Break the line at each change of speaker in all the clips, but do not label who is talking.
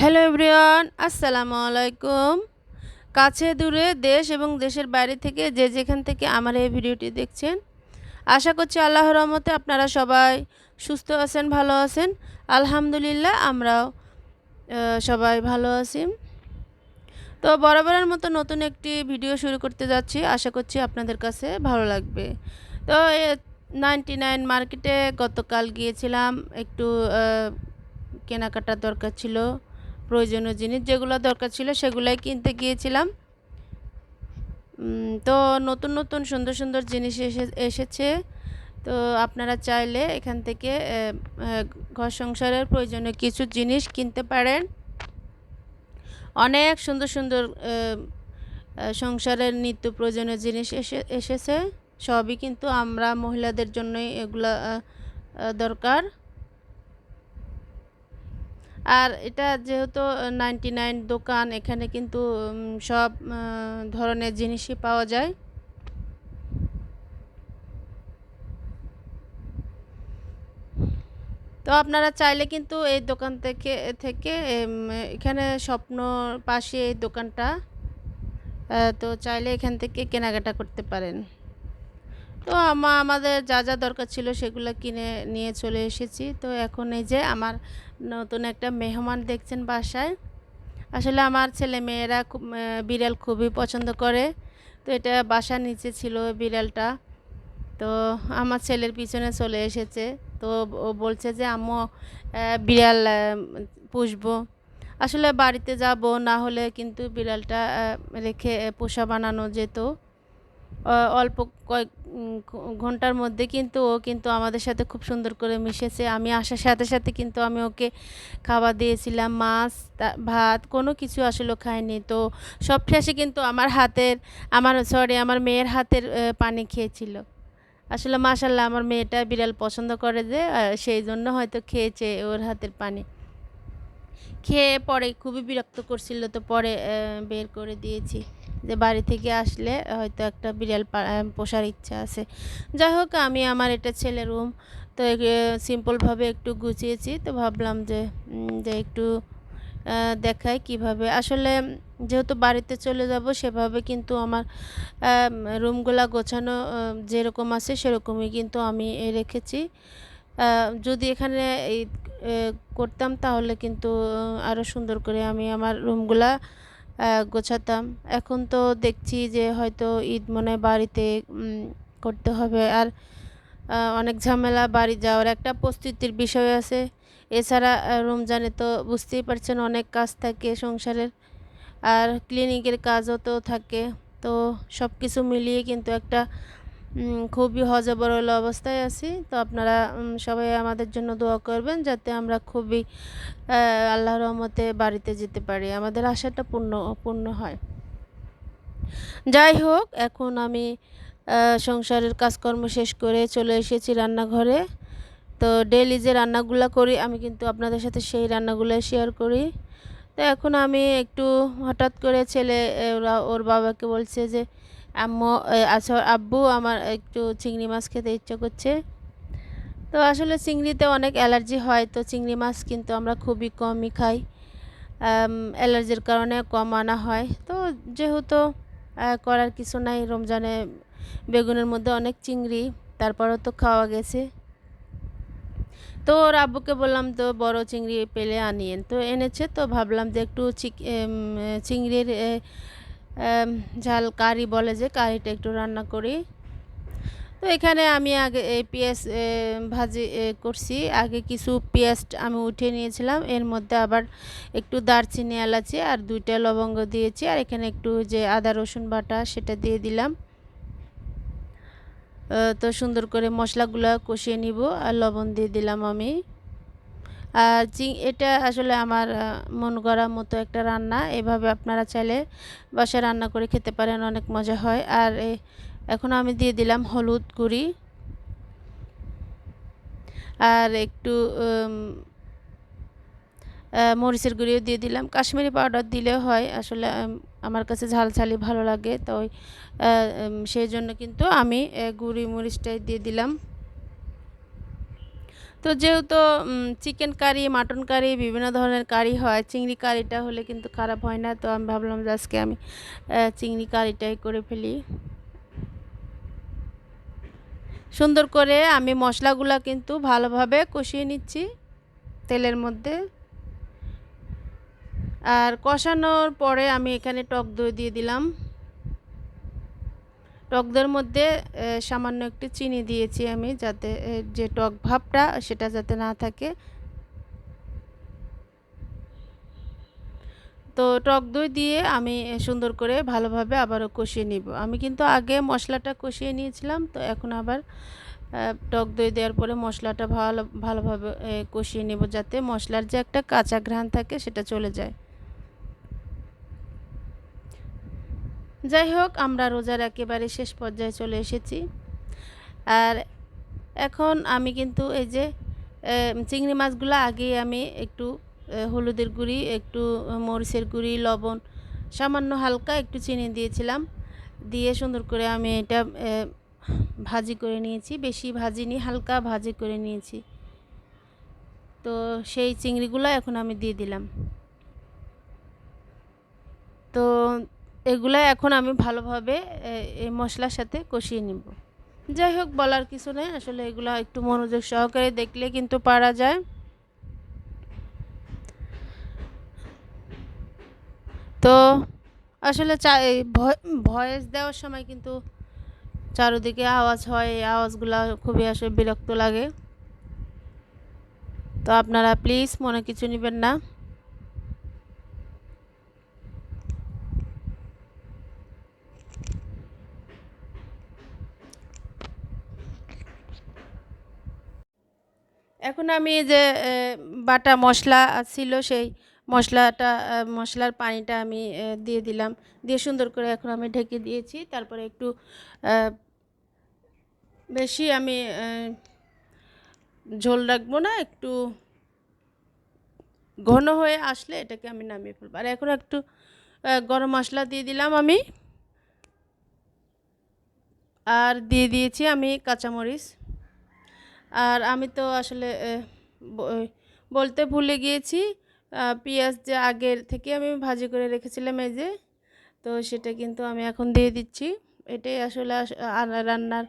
Hello everyone আসসালামু আলাইকুম কাছে দূরে দেশ এবং দেশের বাইরে থেকে যে যেখান থেকে আমার এই ভিডিওটি দেখছেন, আশা করছি আল্লাহ রহমতে আপনারা সবাই সুস্থ আছেন, ভালো আছেন। আলহামদুলিল্লাহ, আমরাও সবাই ভালো আছি। তো বরাবরের মতো নতুন একটি ভিডিও শুরু করতে যাচ্ছি। আশা করছি আপনাদের কাছে ভালো লাগবে। তো নাইনটি নাইন মার্কেটে গতকাল গিয়েছিলাম। একটু কেনাকাটার দরকার ছিল। প্রয়োজনীয় জিনিস যেগুলো দরকার ছিল সেগুলাই কিনতে গিয়েছিলাম। তো নতুন নতুন সুন্দর সুন্দর জিনিস এসে, এসেছে। তো আপনারা চাইলে এখান থেকে ঘর সংসারের প্রয়োজনীয় কিছু জিনিস কিনতে পারেন। অনেক সুন্দর সুন্দর সংসারের নিত্য প্রয়োজনীয় জিনিস এসে, এসেছে। সবই কিন্তু আমরা মহিলাদের জন্যই এগুলা দরকার। আর এটা যেহেতু নাইনটি নাইন দোকান, এখানে কিন্তু সব ধরনের জিনিসই পাওয়া যায়। তো আপনারা চাইলে কিন্তু এই দোকান থেকে থেকে এখানে স্বপ্ন পাশে এই দোকানটা তো চাইলে এখান থেকে কেনাকাটা করতে পারেন। তো আমা, আমাদের যা যা দরকার ছিল সেগুলো কিনে নিয়ে চলে এসেছি। তো এখন এই যে আমার নতুন একটা মেহমান দেখছেন বাসায়। আসলে আমার ছেলে মেয়েরা খুব বিড়াল খুবই পছন্দ করে। তো এটা বাসার নিচে ছিল বিড়ালটা। তো আমার ছেলের পিছনে চলে এসেছে। তো ও বলছে যে, আম্মু বিড়াল পুষবো। আসলে বাড়িতে যাব, না হলে কিন্তু বিড়ালটা রেখে পোষা বানানো যেত। অল্প কয়েক ঘণ্টার মধ্যে কিন্তু ও কিন্তু আমাদের সাথে খুব সুন্দর করে মিশেছে। আমি আসার সাথে সাথে কিন্তু আমি ওকে খাবার দিয়েছিলাম, মাছ ভাত, কোনো কিছু আসলে খায়নি। তো সব শেষে কিন্তু আমার হাতের, আমার সরি আমার মেয়ের হাতের পানি খেয়েছিল। আসলে মাশাল্লাহ আমার মেয়েটা বিড়াল পছন্দ করে যে সেই জন্য হয়তো খেয়েছে ওর হাতের পানি। খেয়ে পরে খুবই বিরক্ত করছিল, তো পরে বের করে দিয়েছি। যে বাড়ি থেকে আসলে হয়তো একটা বিড়াল পোষার ইচ্ছা আছে। যাই হোক, আমি আমার এটা ছেলে রুম তো সিম্পলভাবে একটু গুছিয়েছি, তো ভাবলাম যে যে একটু দেখাই কীভাবে। আসলে যেহেতু বাড়িতে চলে যাব, সেভাবে কিন্তু আমার রুমগুলা গোছানো যেরকম আছে সেরকমই কিন্তু আমি রেখেছি। যদি এখানে করতাম তাহলে কিন্তু আরও সুন্দর করে আমি আমার রুমগুলা গোছাতাম। এখন তো দেখছি যে হয়তো ঈদ মনে বাড়িতে করতে হবে। আর অনেক ঝামেলা বাড়ি যাওয়ার একটা প্রস্তুতির বিষয় আছে। এছাড়া রমজানে তো বুঝতেই পারছেন অনেক কাজ থাকে সংসারের। আর ক্লিনিকের কাজও তো থাকে। তো সব কিছু মিলিয়ে কিন্তু একটা খুবই হজবরল অবস্থায় আছি। তো আপনারা সবাই আমাদের জন্য দোয়া করবেন যাতে আমরা খুবই আহ, আল্লাহর রহমতে বাড়িতে যেতে পারি। আমাদের আশাটা পূর্ণ পূর্ণ হয়। যাই হোক এখন আমি সংসারের কাজকর্ম শেষ করে চলে এসেছি রান্নাঘরে। তো ডেলি যে রান্নাগুলো করি আমি কিন্তু আপনাদের সাথে সেই রান্নাগুলো শেয়ার করি। তো এখন আমি একটু হঠাৎ করে ছেলে ওর বাবাকে বলছে যে আম্মু আচ্ছা আব্বু আমার একটু চিংড়ি মাছ খেতে ইচ্ছে করছে। তো আসলে চিংড়িতে অনেক অ্যালার্জি হয়, তো চিংড়ি মাছ কিন্তু আমরা খুবই কমই খাই। অ্যালার্জির কারণে কম আনা হয়। তো যেহেতু করার কিছু নাই, রমজানে বেগুনের মধ্যে অনেক চিংড়ি, তারপরও তো খাওয়া গেছে। তো ওর আব্বুকে বললাম, তো বড় চিংড়ি পেলে আনিয়েন। তো এনেছে, তো ভাবলাম যে একটু চিংড়ির ঝাল কারি বলে যে কারিটা একটু রান্না করি। তো এখানে আমি আগে এই পেঁয়াজ ভাজি করছি। আগে কিছু পেঁয়াজ আমি উঠিয়ে নিয়েছিলাম। এর মধ্যে আবার একটু দারচিনি, এলাচি আর দুইটা লবঙ্গ দিয়েছি। আর এখানে একটু যে আদা, রসুন বাটা সেটা দিয়ে দিলাম। তো সুন্দর করে মশলাগুলো কষিয়ে নিব। আর লবণ দিয়ে দিলাম আমি। আর এটা আসলে আমার মন গড়া মতো একটা রান্না। এভাবে আপনারা চাইলে বাসায় রান্না করে খেতে পারেন, অনেক মজা হয়। আর এখন আমি দিয়ে দিলাম হলুদ গুঁড়ি। আর একটু মরিচের গুঁড়িও দিয়ে দিলাম। কাশ্মীরি পাউডার দিলেও হয়, আসলে আমার কাছে ঝাল ঝালি ভালো লাগে। তো সেই জন্য কিন্তু আমি গুঁড়ি মরিচটাই দিয়ে দিলাম। তো যেহেতু চিকেন কারি মাটন কারি বিভিন্ন ধরনের কারি হয়, চিংড়ি কারিটা হলে কিন্তু খারাপ হয় না। তো আমি ভাবলাম যে আজকে আমি চিংড়ি কারিটাই করে ফেলি। সুন্দর করে আমি মশলাগুলো কিন্তু ভালোভাবে কষিয়ে নিচ্ছি তেলের মধ্যে। আর কষানোর পরে আমি এখানে টক দই দিয়ে দিলাম। টক মধ্যে সামান্য একটু চিনি দিয়েছি আমি যাতে যে টক ভাবটা সেটা যাতে না থাকে। তো টক দই দিয়ে আমি সুন্দর করে ভালোভাবে আবারও কষিয়ে নিব। আমি কিন্তু আগে মশলাটা কষিয়ে নিয়েছিলাম, তো এখন আবার টক দই দেওয়ার পরে মশলাটা ভালো, ভালোভাবে কষিয়ে নেব যাতে মশলার যে একটা কাঁচা ঘ্রাণ থাকে সেটা চলে যায়। যাই হোক, আমরা রোজার একেবারে শেষ পর্যায়ে চলে এসেছি। আর এখন আমি কিন্তু এই যে চিংড়ি মাছগুলো আগেই আমি একটু হলুদের গুঁড়ি, একটু মরিচের গুঁড়ি, লবণ, সামান্য হালকা একটু চিনি দিয়েছিলাম। দিয়ে সুন্দর করে আমি এটা ভাজি করে নিয়েছি। বেশি ভাজিনি, হালকা ভাজি করে নিয়েছি। তো সেই চিংড়িগুলো এখন আমি দিয়ে দিলাম। তো এগুলা এখন আমি ভালোভাবে এই মশলার সাথে কষিয়ে নিব। যাই হোক, বলার কিছু নেই। আসলে এগুলা একটু মনোযোগ সহকারে দেখলে কিন্তু পারা যায়। তো আসলে চা ভয়েস দেওয়ার সময় কিন্তু চারিদিকে আওয়াজ হয়। এই আওয়াজগুলা খুবই আসলে বিরক্ত লাগে। তো আপনারা প্লিজ মনে কিছু নেবেন না। এখন আমি যে বাটা মশলা ছিল সেই মশলাটা মশলার পানিটা আমি দিয়ে দিলাম। দিয়ে সুন্দর করে এখন আমি ঢেকে দিয়েছি। তারপরে একটু বেশি আমি ঝোল রাখব না, একটু ঘন হয়ে আসলে এটাকে আমি নামিয়ে ফেলব। আর এখন একটু গরম মশলা দিয়ে দিলাম আমি। আর দিয়ে দিয়েছি আমি কাঁচামরিচ। আর আমি তো আসলে বলতে ভুলে গিয়েছি পেঁয়াজ যে আগের থেকে আমি ভাজি করে রেখেছিলাম এই যে, তো সেটা কিন্তু আমি এখন দিয়ে দিচ্ছি। এটাই আসলে রান্নার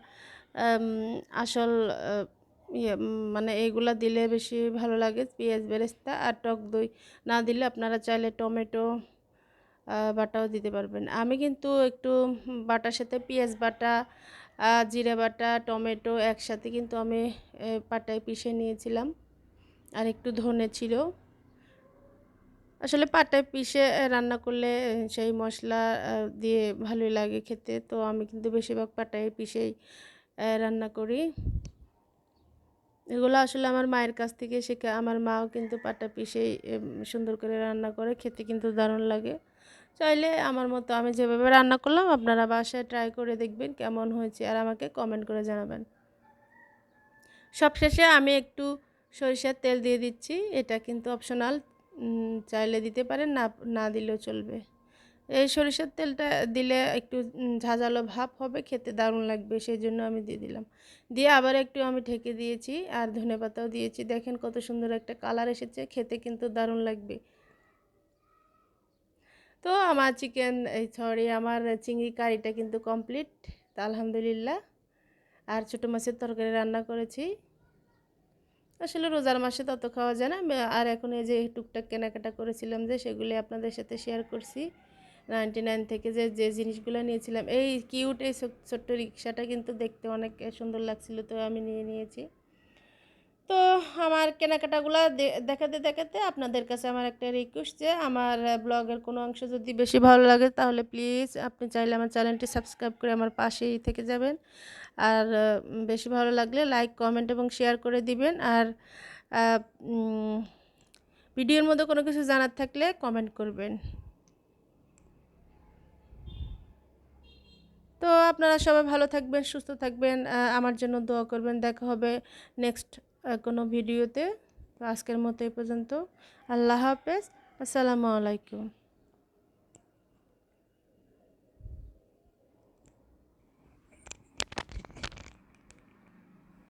আসল ইয়ে মানে এইগুলা দিলে বেশি ভালো লাগে পেঁয়াজ, বেরেস্তা আর টক দই না দিলে আপনারা চাইলে টমেটো বাটাও দিতে পারবেন। আমি কিন্তু একটু বাটার সাথে পেঁয়াজ বাটা জিরে বাটা, টমেটো একসাথে কিন্তু আমি পাটায় পিষে নিয়েছিলাম। আর একটু ধনে ছিল। আসলে পাটায় পিষে রান্না করলে সেই মশলা দিয়ে ভালোই লাগে খেতে। তো আমি কিন্তু বেশিরভাগ পাটায় পিষেই রান্না করি। এগুলো আসলে আমার মায়ের কাছ থেকে শেখা। আমার মাও কিন্তু পাটা পিষেই সুন্দর করে রান্না করে। খেতে কিন্তু দারুণ লাগে। চাইলে আমার মতো আমি যেভাবে রান্না করলাম, আপনারা বাসায় ট্রাই করে দেখবেন কেমন হয়েছে আর আমাকে কমেন্ট করে জানাবেন। সবশেষে আমি একটু সরিষার তেল দিয়ে দিচ্ছি, এটা কিন্তু অপশনাল চাইলে দিতে পারেন, না না দিলেও চলবে। এই সরিষার তেলটা দিলে একটু ঝাঁঝালো ভাব হবে, খেতে দারুণ লাগবে, সেই জন্য আমি দিয়ে দিলাম। দিয়ে আবার একটু আমি ঢেকে দিয়েছি, আর ধনেপাতাও দিয়েছি। দেখেন কত সুন্দর একটা কালার এসেছে, খেতে কিন্তু দারুণ লাগবে। তো আমার চিকেন, এই সরি আমার চিংড়ি কারিটা কিন্তু কমপ্লিট আলহামদুলিল্লাহ। আর ছোটো মাছের তরকারি রান্না করেছি। আসলে রোজার মাসে তত খাওয়া যায় না। আর এখন এই যে টুকটাক কেনাকাটা করেছিলাম যে, সেগুলি আপনাদের সাথে শেয়ার করছি। নাইনটি নাইন থেকে যে যে জিনিসগুলো নিয়েছিলাম, এই কিউট এই ছোট- ছোট্ট রিক্সাটা কিন্তু দেখতে অনেক সুন্দর লাগছিল, তো আমি নিয়ে নিয়েছি। তো আমার কেনাকাটাগুলো দেখাতে দেখাতে আপনাদের কাছে আমার একটা রিকোয়েস্ট যে আমার ব্লগের কোনো অংশ যদি বেশি ভালো লাগে তাহলে প্লিজ আপনি চাইলে আমার চ্যানেলটি সাবস্ক্রাইব করে আমার পাশেই থেকে যাবেন। আর বেশি ভালো লাগলে লাইক কমেন্ট এবং শেয়ার করে দিবেন। আর ভিডিওর মধ্যে কোনো কিছু জানার থাকলে কমেন্ট করবেন। তো আপনারা সবাই ভালো থাকবেন, সুস্থ থাকবেন আমার জন্য দোয়া করবেন। দেখা হবে নেক্সট কোনো ভিডিওতে আজকের মতো এই পর্যন্ত। আল্লাহ হাফেজ। আসসালামু আলাইকুম।